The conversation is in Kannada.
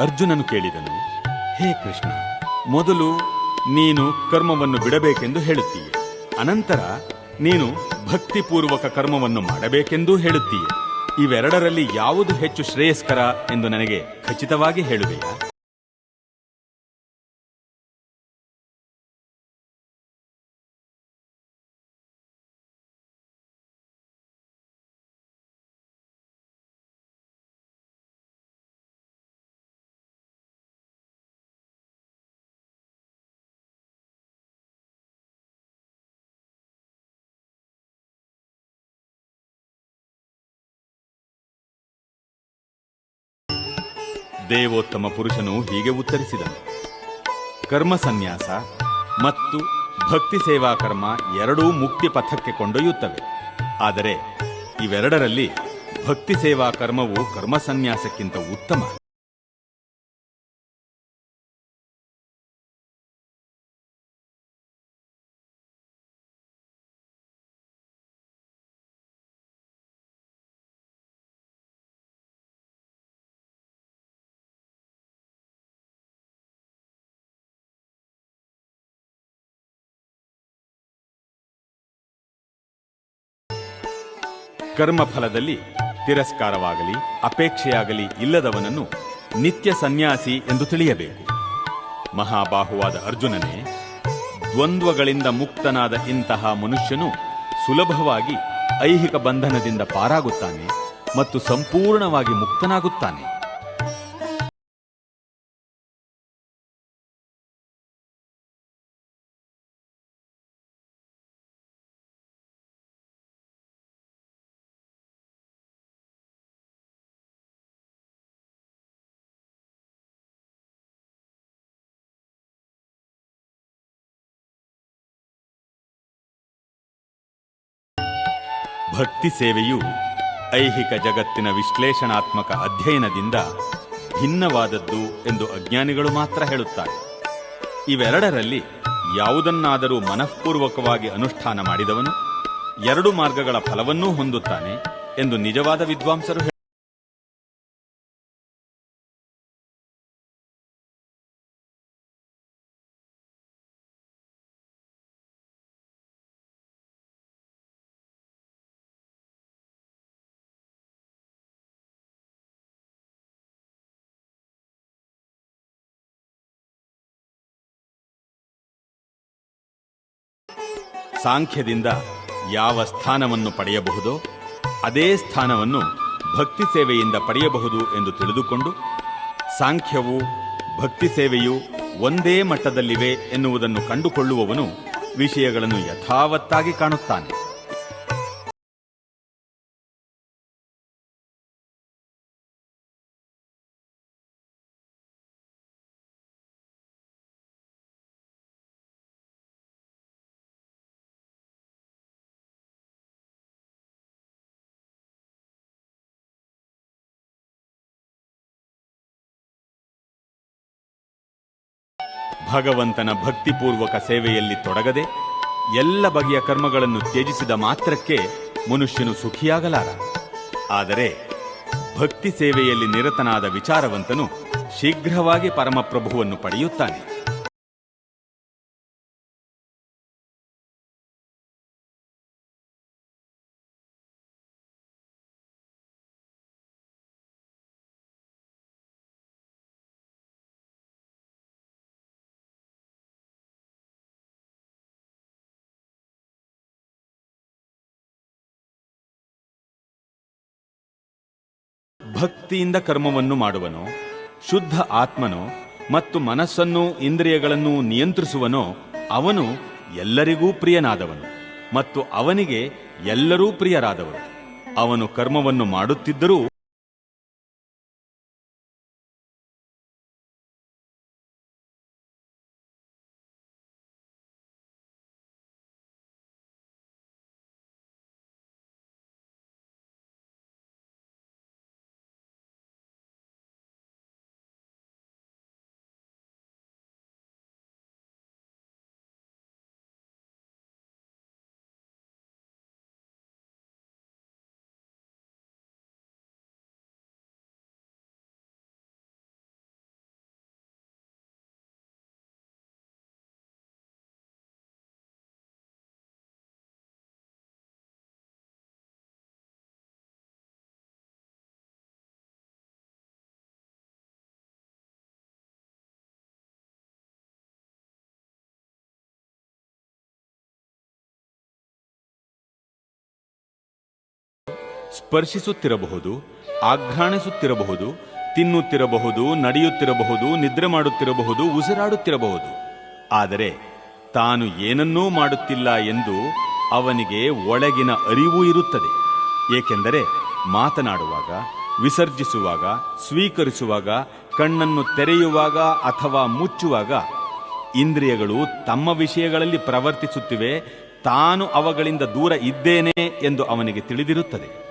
ಅರ್ಜುನನು ಕೇಳಿದನು, ಹೇ ಕೃಷ್ಣ, ಮೊದಲು ನೀನು ಕರ್ಮವನ್ನು ಬಿಡಬೇಕೆಂದು ಹೇಳುತ್ತೀಯ. ಅನಂತರ ನೀನು ಭಕ್ತಿಪೂರ್ವಕ ಕರ್ಮವನ್ನು ಮಾಡಬೇಕೆಂದೂ ಹೇಳುತ್ತೀಯ. ಇವೆರಡರಲ್ಲಿ ಯಾವುದು ಹೆಚ್ಚು ಶ್ರೇಯಸ್ಕರ ಎಂದು ನನಗೆ ಖಚಿತವಾಗಿ ಹೇಳುವೆಯಾ? ದೇವೋತ್ತಮ ಪುರುಷನು ಹೀಗೆ ಉತ್ತರಿಸಿದನು. ಕರ್ಮ ಸನ್ಯಾಸ ಮತ್ತು ಭಕ್ತಿ ಸೇವಾ ಕರ್ಮ ಎರಡೂ ಮುಕ್ತಿ ಪಥಕ್ಕೆ ಕೊಂಡೊಯ್ಯುತ್ತವೆ. ಆದರೆ ಇವೆರಡರಲ್ಲಿ ಭಕ್ತಿ ಸೇವಾ ಕರ್ಮವು ಕರ್ಮ ಸನ್ಯಾಸಕ್ಕಿಂತ ಉತ್ತಮ. ಕರ್ಮಫಲದಲ್ಲಿ ತಿರಸ್ಕಾರವಾಗಲಿ, ಅಪೇಕ್ಷೆಯಾಗಲಿ ಇಲ್ಲದವನನ್ನು ನಿತ್ಯ ಸನ್ಯಾಸಿ ಎಂದು ತಿಳಿಯಬೇಕು. ಮಹಾಬಾಹುವಾದ ಅರ್ಜುನನೇ, ದ್ವಂದ್ವಗಳಿಂದ ಮುಕ್ತನಾದ ಇಂತಹ ಮನುಷ್ಯನು ಸುಲಭವಾಗಿ ಐಹಿಕ ಬಂಧನದಿಂದ ಪಾರಾಗುತ್ತಾನೆ ಮತ್ತು ಸಂಪೂರ್ಣವಾಗಿ ಮುಕ್ತನಾಗುತ್ತಾನೆ. ಭಕ್ತಿ ಸೇವೆಯು ಐಹಿಕ ಜಗತ್ತಿನ ವಿಶ್ಲೇಷಣಾತ್ಮಕ ಅಧ್ಯಯನದಿಂದ ಭಿನ್ನವಾದದ್ದು ಎಂದು ಅಜ್ಞಾನಿಗಳು ಮಾತ್ರ ಹೇಳುತ್ತಾರೆ. ಇವೆರಡರಲ್ಲಿ ಯಾವುದನ್ನಾದರೂ ಮನಃಪೂರ್ವಕವಾಗಿ ಅನುಷ್ಠಾನ ಮಾಡಿದವನು ಎರಡು ಮಾರ್ಗಗಳ ಫಲವನ್ನೂ ಹೊಂದುತ್ತಾನೆ ಎಂದು ನಿಜವಾದ ವಿದ್ವಾಂಸರು ಸಾಂಖ್ಯದಿಂದ ಯಾವ ಸ್ಥಾನವನ್ನು ಪಡೆಯಬಹುದೋ ಅದೇ ಸ್ಥಾನವನ್ನು ಭಕ್ತಿ ಸೇವೆಯಿಂದ ಪಡೆಯಬಹುದು ಎಂದು ತಿಳಿದುಕೊಂಡು ಸಾಂಖ್ಯವು ಭಕ್ತಿ ಸೇವೆಯು ಒಂದೇ ಮಟ್ಟದಲ್ಲಿವೆ ಎನ್ನುವುದನ್ನು ಕಂಡುಕೊಳ್ಳುವವನು ವಿಷಯಗಳನ್ನು ಯಥಾವತ್ತಾಗಿ ಕಾಣುತ್ತಾನೆ. ಭಗವಂತನ ಭಕ್ತಿಪೂರ್ವಕ ಸೇವೆಯಲ್ಲಿ ತೊಡಗದೆ ಎಲ್ಲ ಬಗೆಯ ಕರ್ಮಗಳನ್ನು ತ್ಯಜಿಸಿದ ಮಾತ್ರಕ್ಕೆ ಮನುಷ್ಯನು ಸುಖಿಯಾಗಲಾರ. ಆದರೆ ಭಕ್ತಿ ಸೇವೆಯಲ್ಲಿ ನಿರತನಾದ ವಿಚಾರವಂತನು ಶೀಘ್ರವಾಗಿ ಪರಮಪ್ರಭುವನ್ನು ಪಡೆಯುತ್ತಾನೆ. ಭಕ್ತಿಯಿಂದ ಕರ್ಮವನ್ನು ಮಾಡುವನೋ, ಶುದ್ಧ ಆತ್ಮನೋ ಮತ್ತು ಮನಸ್ಸನ್ನು ಇಂದ್ರಿಯಗಳನ್ನು ನಿಯಂತ್ರಿಸುವನೋ, ಅವನು ಎಲ್ಲರಿಗೂ ಪ್ರಿಯನಾದವನು ಮತ್ತು ಅವನಿಗೆ ಎಲ್ಲರೂ ಪ್ರಿಯರಾದವರು. ಅವನು ಕರ್ಮವನ್ನು ಮಾಡುತ್ತಿದ್ದರೂ ಸ್ಪರ್ಶಿಸುತ್ತಿರಬಹುದು, ಆಘ್ರಾಣಿಸುತ್ತಿರಬಹುದು, ತಿನ್ನುತ್ತಿರಬಹುದು, ನಡೆಯುತ್ತಿರಬಹುದು, ನಿದ್ರೆ ಮಾಡುತ್ತಿರಬಹುದು, ಉಸಿರಾಡುತ್ತಿರಬಹುದು. ಆದರೆ ತಾನು ಏನನ್ನೂ ಮಾಡುತ್ತಿಲ್ಲ ಎಂದು ಅವನಿಗೆ ಒಳಗಿನ ಅರಿವು ಇರುತ್ತದೆ. ಏಕೆಂದರೆ ಮಾತನಾಡುವಾಗ, ವಿಸರ್ಜಿಸುವಾಗ, ಸ್ವೀಕರಿಸುವಾಗ, ಕಣ್ಣನ್ನು ತೆರೆಯುವಾಗ ಅಥವಾ ಮುಚ್ಚುವಾಗ ಇಂದ್ರಿಯಗಳು ತಮ್ಮ ವಿಷಯಗಳಲ್ಲಿ ಪ್ರವರ್ತಿಸುತ್ತಿವೆ, ತಾನು ಅವಗಳಿಂದ ದೂರ ಇದ್ದೇನೆ ಎಂದು ಅವನಿಗೆ ತಿಳಿದಿರುತ್ತದೆ.